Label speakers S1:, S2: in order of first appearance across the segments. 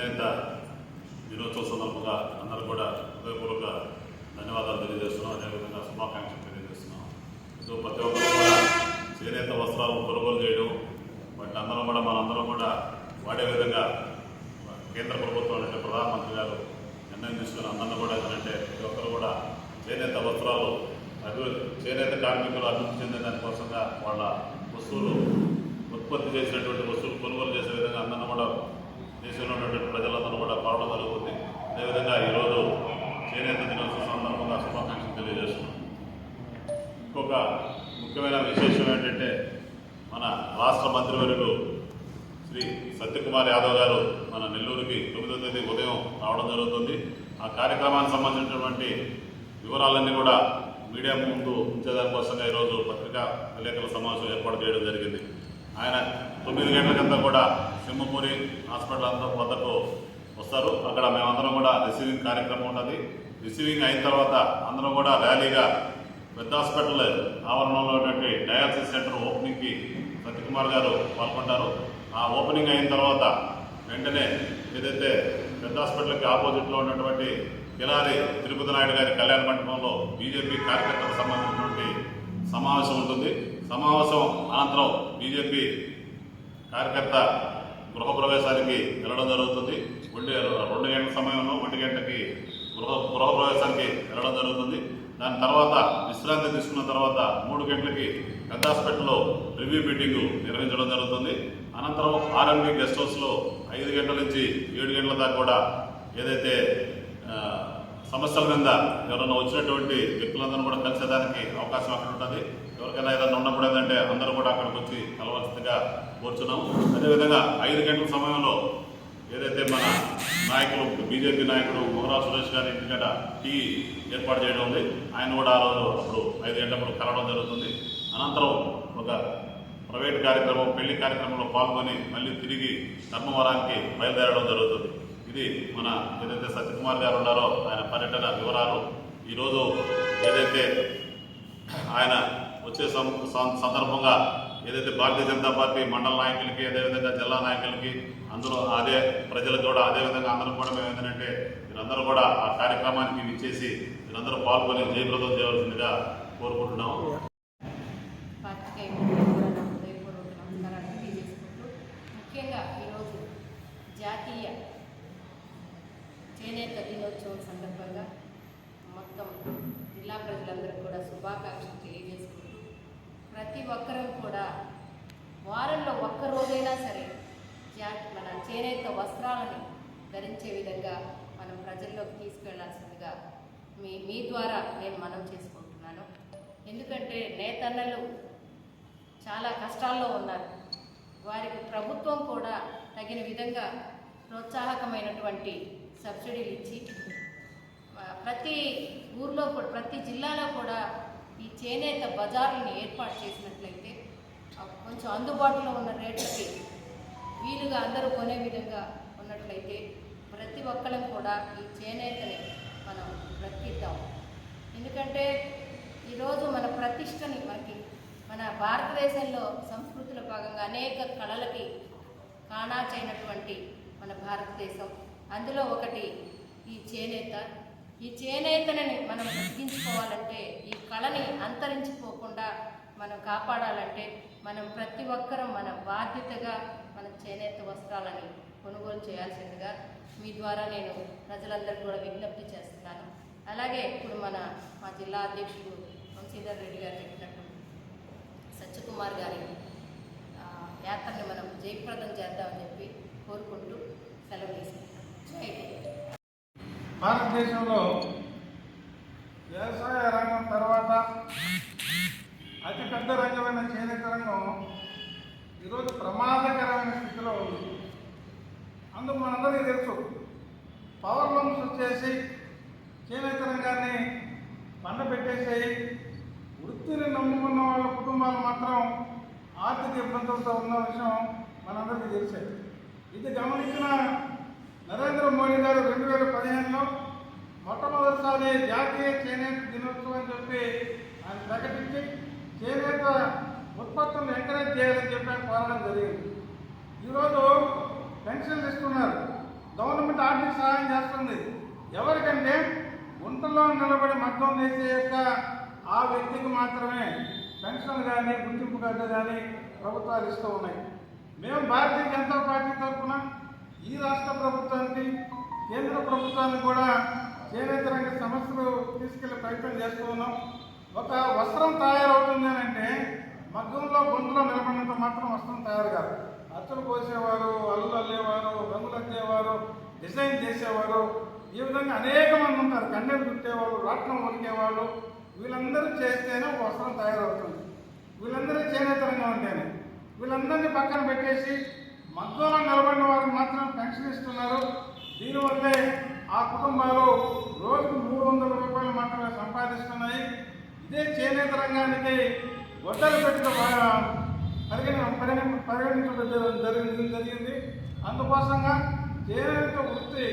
S1: అధినేత దినోత్సవ సందర్భంగా అందరూ కూడా హృదయపూర్వక ధన్యవాదాలు తెలియజేస్తున్నాం. అదేవిధంగా శుభాకాంక్షలు తెలియజేస్తున్నాం. సో ప్రతి ఒక్కరు కూడా చేనేత వస్త్రాలను కొనుగోలు చేయడం వాటి అందరం కూడా మనందరం కూడా వాడే విధంగా కేంద్ర ప్రభుత్వం అంటే ప్రధానమంత్రి గారు నిర్ణయం తీసుకుని అందరినీ కూడా ఏంటంటే ప్రతి ఒక్కరు కూడా చేనేత వస్త్రాలు అభివృద్ధి చేనేత కార్మికులు అభివృద్ధి చెందిన దానికోసంగా వాళ్ళ వస్తువులు ఉత్పత్తి చేసినటువంటి వస్తువులు కొనుగోలు చేసే విధంగా అందరినీ కూడా దేశంలో ఉన్నటువంటి ప్రజలందరూ కూడా కోరడం జరుగుతుంది. అదేవిధంగా ఈరోజు చేనేత దినోత్సవ సందర్భంగా శుభాకాంక్షలు తెలియజేస్తున్నాం. ఇంకొక ముఖ్యమైన విశేషం ఏంటంటే మన రాష్ట్ర మంత్రివర్యులు శ్రీ సత్యకుమార్ యాదవ్ గారు మన నెల్లూరుకి తొమ్మిదో తేదీ ఉదయం రావడం జరుగుతుంది. ఆ కార్యక్రమానికి సంబంధించినటువంటి వివరాలన్నీ కూడా మీడియా ముందు ఉంచేదానికోసంగా ఈరోజు పత్రికా విలేకరుల సమావేశం ఏర్పాటు చేయడం జరిగింది. ఆయన తొమ్మిది గంటలకంతా కూడా సింహపూరి హాస్పిటల్ అంతా వద్దకు వస్తారు. అక్కడ మేమందరం కూడా రిసీవింగ్ కార్యక్రమం ఉంటుంది. రిసీవింగ్ అయిన తర్వాత అందరం కూడా ర్యాలీగా పెద్ద హాస్పిటల్ ఆవరణంలో ఉన్నటువంటి డయాలసిస్ సెంటర్ ఓపెనింగ్కి సత్యకుమార్ గారు పాల్గొంటారు. ఆ ఓపెనింగ్ అయిన తర్వాత వెంటనే ఏదైతే పెద్ద హాస్పిటల్కి ఆపోజిట్లో ఉన్నటువంటి కిలారి తిరుపతి నాయుడు గారి కళ్యాణ మండపంలో బీజేపీ కార్యకర్తలకు సంబంధించినటువంటి సమావేశం ఉంటుంది. సమావేశం అనంతరం బీజేపీ కార్యకర్త గృహప్రవేశానికి వెళ్ళడం జరుగుతుంది. ఒంటి రెండు గంటల సమయంలో ఒంటి గంటకి గృహ గృహప్రవేశానికి వెళ్ళడం జరుగుతుంది. దాని తర్వాత విశ్రాంతి తీసుకున్న తర్వాత మూడు గంటలకి పెద్ద హాస్పిటల్లో రివ్యూ మీటింగ్ నిర్వహించడం జరుగుతుంది. అనంతరం ఆర్ఎంబి గెస్ట్ హౌస్లో ఐదు గంటల నుంచి ఏడు గంటల దాకా కూడా ఏదైతే సమస్యల మీద ఎవరైనా వచ్చినటువంటి వ్యక్తులందరూ కూడా కలిసేదానికి అవకాశం అక్కడ ఉంటుంది. ఎవరికైనా ఏదైనా ఉన్నప్పుడు ఏంటంటే అందరూ కూడా అక్కడికి వచ్చి కలవలసిందిగా కోరుచున్నాము. అదేవిధంగా ఐదు గంటల సమయంలో ఏదైతే మన నాయకులు బీజేపీ నాయకుడు మొహరా సురేష్ గారి ఇంటికట టీ ఏర్పాటు చేయడం ఉంది. ఆయన కూడా ఆ రోజు అప్పుడు ఐదు గంటలప్పుడు కలవడం జరుగుతుంది. అనంతరం ఒక ప్రైవేట్ కార్యక్రమం పెళ్ళి కార్యక్రమంలో పాల్గొని మళ్ళీ తిరిగి ధర్మవరానికి బయలుదేరడం జరుగుతుంది. ఇది మన ఏదైతే సత్యకుమార్ గారు ఉన్నారో ఆయన పర్యటన వివరాలు ఈరోజు ఏదైతే ఆయన వచ్చే సం- సందర్భంగా ఏదైతే భారతీయ జనతా పార్టీ మండల నాయకులకి అదేవిధంగా జిల్లా నాయకులకి అందరూ అదే ప్రజలకు కూడా అదే విధంగా అందరం కూడా మేము ఏంటంటే మీరందరూ కూడా ఆ కార్యక్రమానికి విచ్చేసి మీరందరూ పాల్గొని జయప్రదం చేయవలసిందిగా కోరుకుంటున్నాము
S2: పాత్రికేయ మిత్రులకు కూడా నా హృదయపూర్వక నమస్కారాలు తెలియజేసుకుంటూ ముఖ్యంగా ఈరోజు జాతీయ చేనేత దినోత్సవం సందర్భంగా మొత్తం జిల్లా ప్రజలందరికీ కూడా శుభాకాంక్షలు తెలియజేసుకుంటూ ప్రతి ఒక్కరూ కూడా వారంలో ఒక్క రోజైనా సరే మన చేనేత వస్త్రాలని ధరించే విధంగా మనం ప్రజల్లోకి తీసుకెళ్ళాల్సిందిగా మీ మీ ద్వారా నేను మనం చేసుకుంటున్నాను. ఎందుకంటే నేతన్నలు చాలా కష్టాల్లో ఉన్నారు. వారికి ప్రభుత్వం కూడా తగిన విధంగా ప్రోత్సాహకమైనటువంటి సబ్సిడీలు ఇచ్చి ప్రతి ఊర్లో కూడా ప్రతి జిల్లాలో కూడా ఈ చేనేత బజార్లను ఏర్పాటు చేసినట్లయితే కొంచెం అందుబాటులో ఉన్న రేట్లకి వీలుగా అందరూ కొనే విధంగా ఉన్నట్లయితే ప్రతి ఒక్కరం కూడా ఈ చేనేతని మనం బ్రతికిద్దాం. ఎందుకంటే ఈరోజు మన ప్రతిష్టని మనకి మన భారతదేశంలో సంస్కృతిలో భాగంగా అనేక కళలకి కాణాచైనటువంటి మన భారతదేశం. అందులో ఒకటి ఈ చేనేత ఈ చేనేతనని మనం తగ్గించుకోవాలంటే ఈ కళని అంతరించిపోకుండా మనం కాపాడాలంటే మనం ప్రతి ఒక్కరం మన బాధ్యతగా మన చేనేత వస్త్రాలని కొనుగోలు చేయాల్సిందిగా మీ ద్వారా నేను ప్రజలందరికీ కూడా విజ్ఞప్తి చేస్తున్నాను. అలాగే ఇప్పుడు మన మా జిల్లా అధ్యక్షుడు వంశీధర్ రెడ్డి గారు చెప్పినట్టు సత్యకుమార్ గారి యాత్రని మనం జయప్రదం చేద్దామని చెప్పి
S3: భారతదేశంలో వ్యవసాయ రంగం తర్వాత అతిపెద్ద రంగమైన చేనేత రంగం ఈరోజు ప్రమాదకరమైన స్థితిలో ఉంది. అందుకు మనందరికీ తెలుసు పవర్ లూమ్స్ వచ్చేసి చేనేత రంగాన్ని పండబెట్టేసేయి వృత్తిని నమ్ముకున్న వాళ్ళ కుటుంబాలు మాత్రం ఆర్థిక ఇబ్బందులతో ఉన్న విషయం మనందరికీ తెలిసే. ఇది గమనించిన నరేంద్ర మోడీ గారు రెండు వేల పదిహేనులో మొట్టమొదటిసారి జాతీయ చేనేత దినోత్సవం అని చెప్పి ఆయన ప్రకటించి చేనేత ఉత్పత్తులను ఎంకరేజ్ చేయాలని చెప్పి ఆయన కోరడం జరిగింది. ఈరోజు పెన్షన్లు ఇస్తున్నారు. గవర్నమెంట్ ఆర్థిక సహాయం చేస్తుంది. ఎవరికంటే గుంటలో నిలబడి మద్దం వేసే యొక్క ఆ వ్యక్తికి మాత్రమే పెన్షన్ కానీ గుర్తింపు కార్డు కానీ ప్రభుత్వాలు ఇస్తూ ఉన్నాయి. మేము భారతీయ జనతా పార్టీ తరఫున ప్రభుత్వానికి కేంద్ర ప్రభుత్వానికి కూడా చేనేత రంగ సమస్యలు తీసుకెళ్ళే ప్రయత్నం చేస్తున్నాం ఒక వస్త్రం తయారవుతుంది అని అంటే మగ్గంలో గుంటలో నిలబడినంత మాత్రం వస్త్రం తయారు కాదు. అచ్చులు పోసేవారు అల్లు అల్లేవారు రంగులు అల్లేవారు డిజైన్ చేసేవారు ఈ విధంగా అనేక మంది ఉంటారు. కండెలు చుట్టేవాళ్ళు రాట్నం ఉడికేవాళ్ళు వీళ్ళందరూ చేస్తేనే ఒక వస్త్రం తయారవుతుంది. వీళ్ళందరూ చేనేత రంగం ఉంటేనే వీళ్ళందరినీ పక్కన పెట్టేసి మగ్గంలో నిలబడిన వారికి మాత్రం పెన్షన్ ఇస్తున్నారు. దీనివల్లే ఆ కుటుంబాలు రోజుకు మూడు వందల రూపాయలు మాత్రమే సంపాదిస్తున్నాయి. ఇదే చేనేత రంగానికి వడ్డలు పెట్టిన పరిగణ పరిగణ పరిగణించడం జరిగింది జరిగింది. అందుకోసంగా చేనేత వృత్తి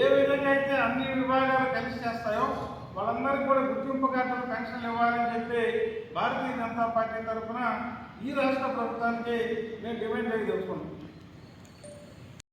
S3: ఏ విధంగా అయితే అన్ని విభాగాలు కలిసి చేస్తాయో వాళ్ళందరికీ కూడా గుర్తింపు కార్డులు పెన్షన్లు ఇవ్వాలని చెప్పి భారతీయ జనతా పార్టీ తరఫున ఈ రాష్ట్ర ప్రభుత్వానికి మేము డిమాండ్ చేసి తెలుసుకున్నాం